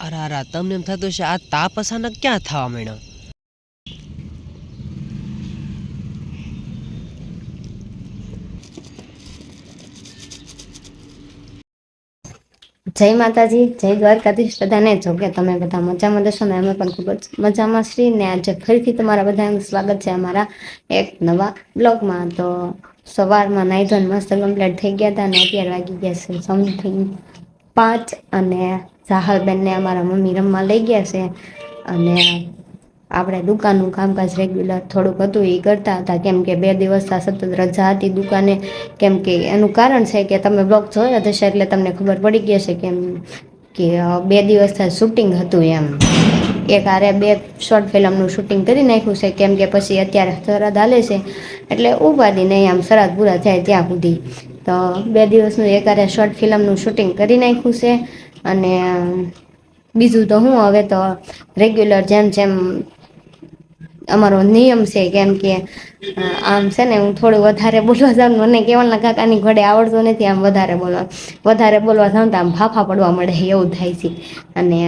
અરે અરે, તમને એમ થતું છે આ તાપ અચાનક ક્યાં થવા માંડ્યો? જય માતાજી, જય દ્વારકાધીશ બધાને. જો કે તમે બધા મજામાં દેશો ને, અમે પણ ખૂબ જ મજામાં શ્રી ને, આજે ફરીથી તમારા બધાનું સ્વાગત છે અમારા એક નવા બ્લોગમાં. તો સવારમાં નાઈ ધોઈને મસ્ત કમ્પ્લીટ થઈ ગયા હતા અને અત્યારે વાગી ગયા છે સમથિંગ પાંચ અને સાહલબેનને અમારા મમ્મી રમવા લઈ ગયા છે. અને આપણે દુકાનનું કામકાજ રેગ્યુલર થોડુંક હતું એ કરતા હતા. કેમ કે બે દિવસ સતત રજા હતી દુકાને. કેમ કે એનું કારણ છે કે તમે બ્લોગ જોયો હશે એટલે તમને ખબર પડી ગઈ હશે કેમ કે બે દિવસ શૂટિંગ હતું એમ. એક આરે બે શોર્ટ ફિલ્મનું શૂટિંગ કરી નાખ્યું છે. કેમ કે પછી અત્યારે શરદ હાલે છે. એટલે ઉપાધિ નહીં આમ સરહદ પૂરા થાય ત્યાં સુધી. તો બે દિવસનું એક આરે શોર્ટ ફિલ્મનું શૂટિંગ કરી નાખ્યું છે. અને બીજું તો હું હવે તો રેગ્યુલર જેમ જેમ અમારો નિયમ છે, કેમ કે આમ છે ને હું થોડું વધારે બોલવા જાઉં મને કેવાના કાકાની ઘડે આવડતું નથી આમ વધારે બોલવા. વધારે બોલવા જાઉં તો આમ ફાફા પડવા મળે એવું થાય છે. અને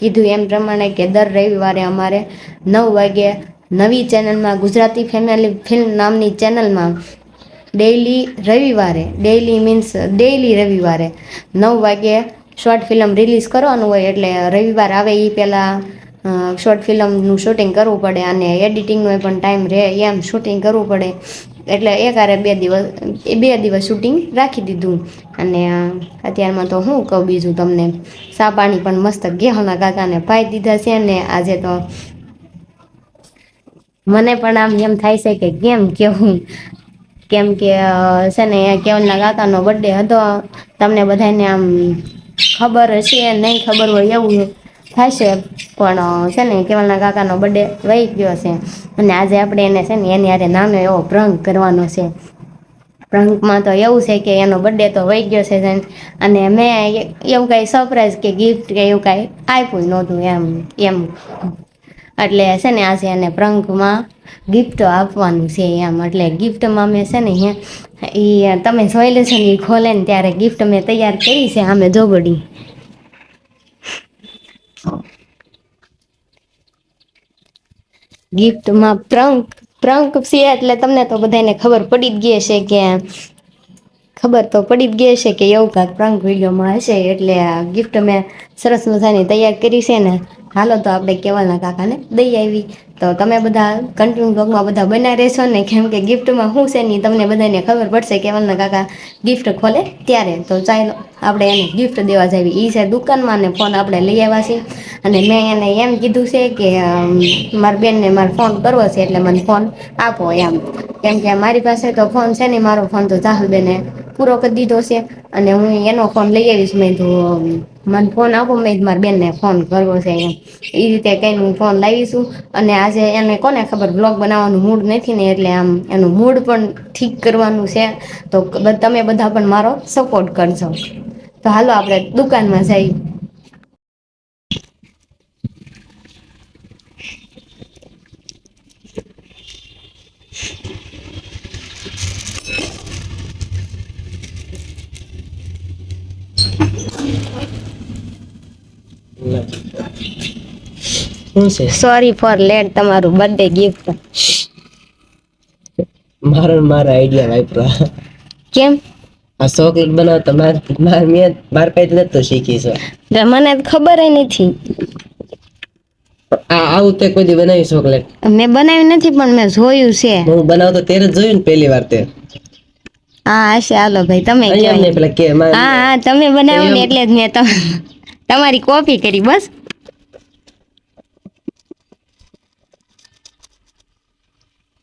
કીધું એમ પ્રમાણે કે દર રવિવારે અમારે નવ વાગે નવી ચેનલમાં ગુજરાતી ફેમિલી ફિલ્મ નામની ચેનલમાં ડેઈલી રવિવારે. ડેઈલી મીન્સ ડેઈલી રવિવારે. નવ વાગે શોર્ટ ફિલ્મ રિલીઝ કરવાનું હોય એટલે રવિવાર આવે એ પહેલાં શોર્ટ ફિલ્મનું શૂટિંગ કરવું પડે અને એડિટિંગનો પણ ટાઈમ રહે એમ શૂટિંગ કરવું પડે. એટલે એકારે બે દિવસ, એ બે દિવસ શૂટિંગ રાખી દીધું. અને અત્યારમાં તો હું કહું બીજું તમને સા પાણી મસ્ત ગેહના કાકાને પાઈ દીધા છે ને આજે તો મને પણ આમ એમ થાય છે કે કેમ કેવું? કેમ કે છે ને કેવલના કાકાનો બર્થડે હતો. તમને બધાને આમ ખબર હશે, નહીં ખબર હોય એવું થશે. પણ છે ને, કેવલના કાકાનો બર્થડે વહી ગયો છે. અને આજે આપણે એને, છે ને, એની હારે નાનો એવો પ્રંગ કરવાનો છે. પ્રંકમાં તો એવું છે કે એનો બર્થડે તો વહી ગયો છે અને મેં એવું કાંઈ સરપ્રાઈઝ કે ગિફ્ટ કે એવું કાંઈ આપ્યું નહોતું એમ એમ. એટલે છે ને આજે એને પ્રંકમાં ગિફ્ટ આપવાનું છે એમ. એટલે ગિફ્ટમાં મેં છે ને એ તમે જોઈ લેશો ને એ ખોલે ને ત્યારે ગિફ્ટ મેં તૈયાર કરી છે આમે જોગડી. ગિફ્ટમાં પ્રંક પ્રંક છે એટલે તમને તો બધાને ખબર પડી જ ગઈ હશે કે, ખબર તો પડી જ ગઈ હશે કે એવું કાંક પ્રંક વિડીયોમાં હશે એટલે ગિફ્ટ મેં સરસ મજાની તૈયાર કરી છે ને હાલો તો આપણે કેવલના કાકાને દઈ આવી. તો તમે બધા કન્ટિન્યુ બ્લોગમાં બધા બનાવી રહેશો ને કેમ કે ગિફ્ટમાં શું છે નહીં તમને બધાને ખબર પડશે કેવલના કાકા ગિફ્ટ ખોલે ત્યારે. તો ચાલો આપણે એને ગિફ્ટ દેવા જઈએ એ છે દુકાનમાં ને ફોન આપણે લઈ આવ્યા છીએ. અને મેં એને એમ કીધું છે કે મારી બેનને મારે ફોન કરવો છે એટલે મને ફોન આપો એમ. કેમ કે મારી પાસે તો ફોન છે નહીં મારો ફોન તો ચાહલબેને. પૂરો કરી દીધો છે અને હું એનો ફોન લઈ આવીશ મેં તો મને ફોન આપો, મેં મારા બેનને ફોન કરવો છે એમ. એ રીતે કંઈ હું ફોન લાવીશું અને આજે એને કોને ખબર બ્લોગ બનાવવાનું મૂડ નથી ને એટલે આમ એનું મૂડ પણ ઠીક કરવાનું છે. તો તમે બધા પણ મારો સપોર્ટ કરજો. તો હાલો આપણે દુકાનમાં જઈએ. શું છે સોરી ફોર લેટ તમારું બર્થડે ગિફ્ટ મારો મારા આઈડિયા વાપરા. કેમ? આ ચોકલેટ બનાવતા. માર માર મેં માર પાસે નતો શીખી છે મને ખબર નથી. આ આવું તે કોઈ દી બનાવી ચોકલેટ મેં બનાવ્યું નથી પણ મેં જોયું છે. હું બનાવતો ત્યારે જ જોયું ને પહેલી વાર તે. હા હશે. હાલો ભાઈ તમે હા હા તમે બનાવ્યું ને એટલે જ મેં તમારી કોપી કરી બસ.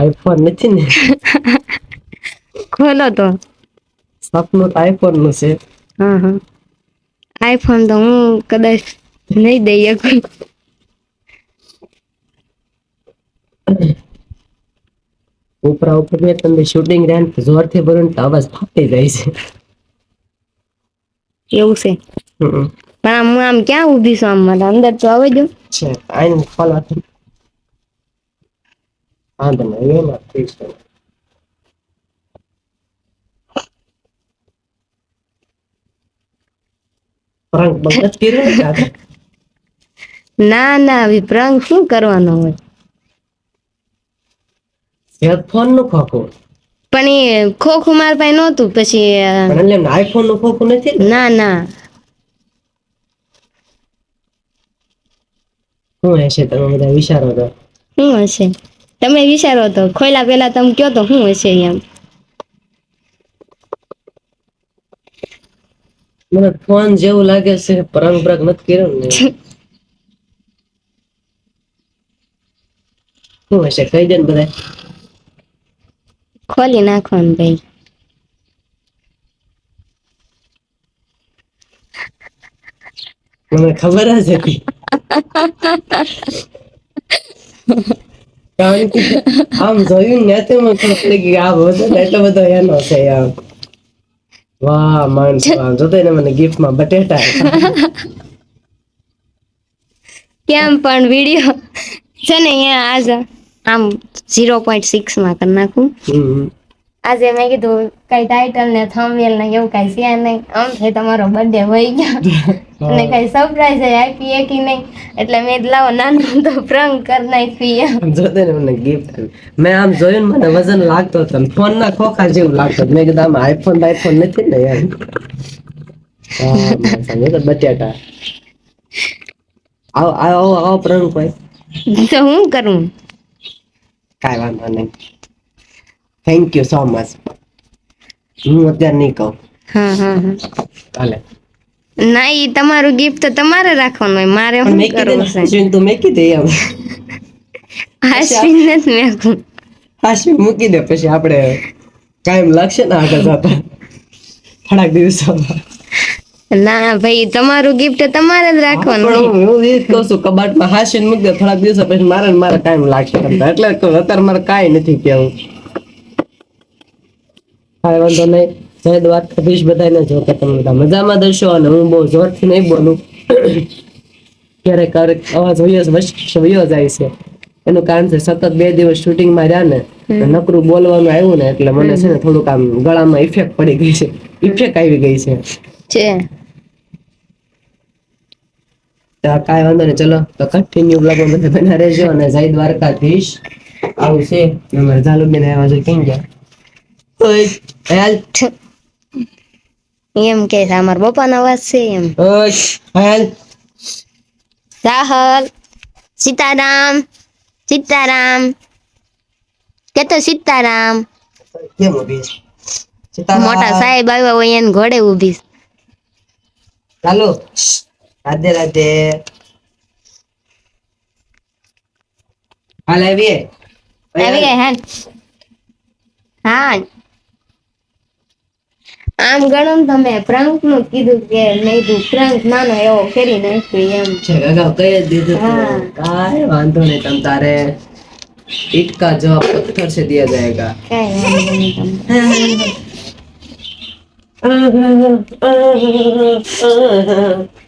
આઈફોન નથી ને ખોલો તો સપનું તો આઈફોનનું છે હા હા આઈફોન તો હું કદાચ નહીં દઈ શકું ઉપરા ઉપર મેં તમને શૂટિંગ રેન જોરથી ભરું ને તો અવાજ ફાટી જાય છે એવું છે હમ. પણ આમ હું આમ ક્યાં ઊભી છું આમ મને અંદર તો આવે દો છે આઈને ખોલવાથી હા તમે એમાં ફિક્સ કરો બંક નથી કર્યો ના ના પ્રંગ શું કરવાનો હોય હેડફોનનું ખોખું પણ એ ખોખું માર પાસે નહોતું પછી એટલે આઈફોનનું ખોખું નથી ના ના શું હશે તમે બધા વિચારો તો શું હશે તમે વિચારો તો ખોયલા પેલા તમે કયો તો શું હશે એમ? મને ફોન જેવું લાગે છે પરંગ પરંગ નથી કર્યો ને. શું હશે? કહી દે ને બધા ખોલી નાખવાનું ભાઈ. મને ખબર જ હતી. આમ જોયું ને તે મને ખબર કે આ બધો એટલો બધો એનો છે આમ વાહ માણસ આમ જોતો ને મને ગિફ્ટમાં માં બટેટા કેમ પણ વીડિયો છે ને અહીંયા આજ આમ ઝીરો પોઈન્ટ સિક્સમાં કરી નાખું. હમ. આજે મેં કીધું કઈ ટાઇટલ ને થંબનેલ ને એવું કઈ છે નહીં. આમ થઈ તમારો બર્થડે હોય ગયો. અને કઈ સરપ્રાઈઝ આપી એ કે નહીં? એટલે મેં લાવો નાનું તો પ્રંગ કરી નાખી જોતે ને મને ગિફ્ટ મેં આમ જોયું ને મને વજન લાગતો હતો ફોન ના ખોખા જેવું લાગતો મેં કીધું આમ આઈફોન આઈફોન નથી ને યાર. હા, માણસ આમ આવો આવો આવો પ્રંગ કોઈ તો હું કરું? કાઈ વાંધો નહીં. થેન્ક યુ સો મચ હું અત્યારે નહીં કહું. હા હા હા. ચાલે ના એ તમારું ગિફ્ટ તો તમારે રાખવાનું હોય. મારે શું કરવું છે? અશ્વિન તું મેકી દે એમ અશ્વિન નથી મેકું અશ્વિન મૂકી દે પછી આપણે કાયમ લાગશે ને આગળ જતા. થોડાક દિવસોમાં ના ભાઈ તમારું ગિફ્ટ તમારે જ રાખવાનું હું એ જ કહું છું કબાટમાં હાશવીને મૂકી દે થોડાક દિવસો પછી મારે મારે ટાઈમ લાગશે એટલે અત્યારે મારે કાંઈ નથી કેવું કાંઈ વાંધો નહીં. જય દ્વારકાધીશ બધાને જો કે તમે બધા મજામાં દર્શો અને હું બહુ જોરથી નહીં બોલું. ક્યારેક ક્યારેક અવાજ વયો વયો જાય છે. એનું કારણ છે સતત બે દિવસ શૂટિંગમાં રહ્યા ને નકરું બોલવાનું આવ્યું ને એટલે મને છે ને થોડુંક આમ ગળામાં ઇફેક્ટ પડી ગઈ છે. ઇફેક્ટ આવી ગઈ છે. કાંઈ વાંધો નહીં. ચલો તો કન્ટિન્યુ બ્લોગમાં બધા બના રહેજો અને જય દ્વારકાધીશ. આવું છે. ઝાલુબેન આવ્યા છે કેમ ગયા? એમ કે છે અમારા પપ્પાનો અવાજ છે એમ. રાહલ સીતારામ સીતારામ. કે તો સીતારામ. કેમ મોટા સાહેબ આવ્યા હોય એને ઘોડે ઊભી. ચાલો. રાધે રાધે. હાલ આવીએ. આવી ગઈ હા હા. આમ ગણો ને તમે પ્રાંક નું કીધું કે મેં કીધું પ્રાંક નાનો એવો કરી નાખ્યો એમ છે અગાઉ કહી જ દીધું હા. તું. કાંઈ વાંધો નહીં તમ તારે ईट का जवाब पत्थर से दिया जाएगा કઈ વાંધો નહીં તમને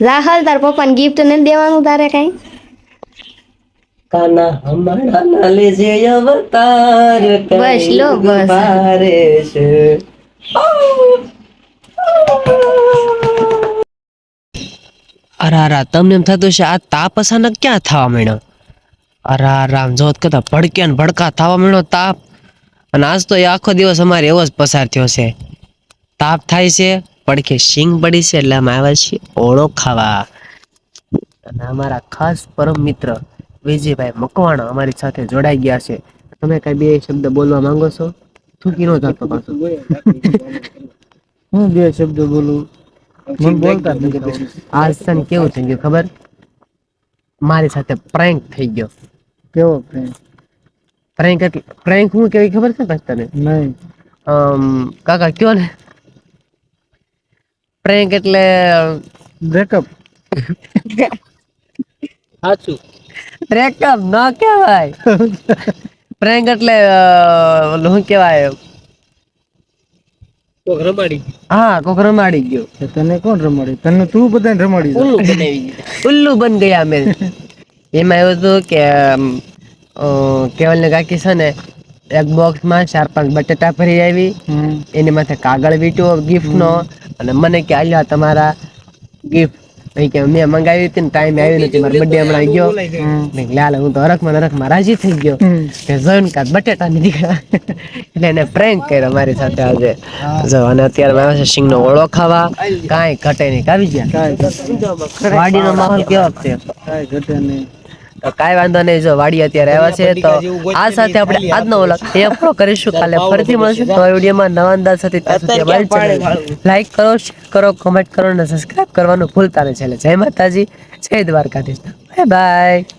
રાહલ તાર પપ્પાને ગિફ્ટ નથી દેવાનું તારે કઈ કાના હમારા ના લેજે અવતાર બસ લો, બસ. ભારે છે અરે અરે તમને એમ થતું છે આ તાપ અચાનક ક્યાં થવા માંડ્યો? અરે અરે જોત કરતા ભડક્યા ને ભડકા થવા માંડ્યો તાપ. અને આજ તો એ આખો દિવસ અમારે એવો જ પસાર થયો છે. તાપ થાય છે, પડખે શીંગ પડી છે, એટલે અમે આવ્યા છીએ ઓળો ખાવા. અને અમારા ખાસ પરમ મિત્ર વિજયભાઈ મકવાણા અમારી સાથે જોડાઈ ગયા છે. તમે કઈ બે શબ્દ બોલવા માંગો છો? થૂકી નો જતો પાછો. હું બે શબ્દ બોલું? મને બોલતા જ નથી આવડતું. આજ છે કેવું થઈ ગયું ખબર? મારી સાથે પ્રેન્ક થઈ ગયો. કેવો પ્રેન્ક એટલે પ્રેન્ક હું કેવી ખબર છે પછી તને? નહીં. કાકા કયો ને? પ્રેન્ક એટલે બ્રેકઅપ સાચું. બ્રેકઅપ ન કહેવાય. પ્રેન્ક એટલે શું કહેવાય? કોક રમાડી હા કોક રમાડી ગયો. તને કોણ રમાડી તને તું બધાને રમાડી ઉલ્લુ બનાવી ઉલ્લુ બન ગયા અમે. એમાં એવું હતું કે અમ, કેવલ ને કાકી છે ને એક બોક્સમાં ચાર પાંચ બટેટા ભરી આવી. એની માથે કાગળ વીટ્યો ગિફ્ટ નો. અને મને કે આલ્યા તમારા ગિફ્ટ અહીં કે મેં મંગાવી હતી ને ટાઈમ આવ્યો નથી. મારો બર્થડે હમણાં ગયો. લાલ હું તો હરખમાં હરખમાં રાજી થઈ ગયો. કે જોયું કાંઈ બટેટા ની દીકરા. એટલે એને પ્રેન્ક કર્યો મારી સાથે આજે. જો અને અત્યારે આવે છે સિંગનો ઓળો ખાવા. કાંઈ ઘટે નહીં. કાવી ગયા. વાડીનો માહોલ કેવો છે? કાંઈ ઘટે નહીં. તો કાંઈ વાંધો નહીં જો વાડી અત્યારે આવ્યા છે તો આ સાથે આપણે આજનો વ્લોગ અહીંયા પૂરો કરીશું. કાલે ફરીથી મળશું નવા વિડીયોમાં નવા અંદાજ સાથે ત્યાં સુધી લાઈક કરો શેર કરો કમેન્ટ કરો અને સબસ્ક્રાઈબ કરવાનું ભૂલતા નહીં. છેલ્લે જય માતાજી જય દ્વારકાધીશ. Bye bye.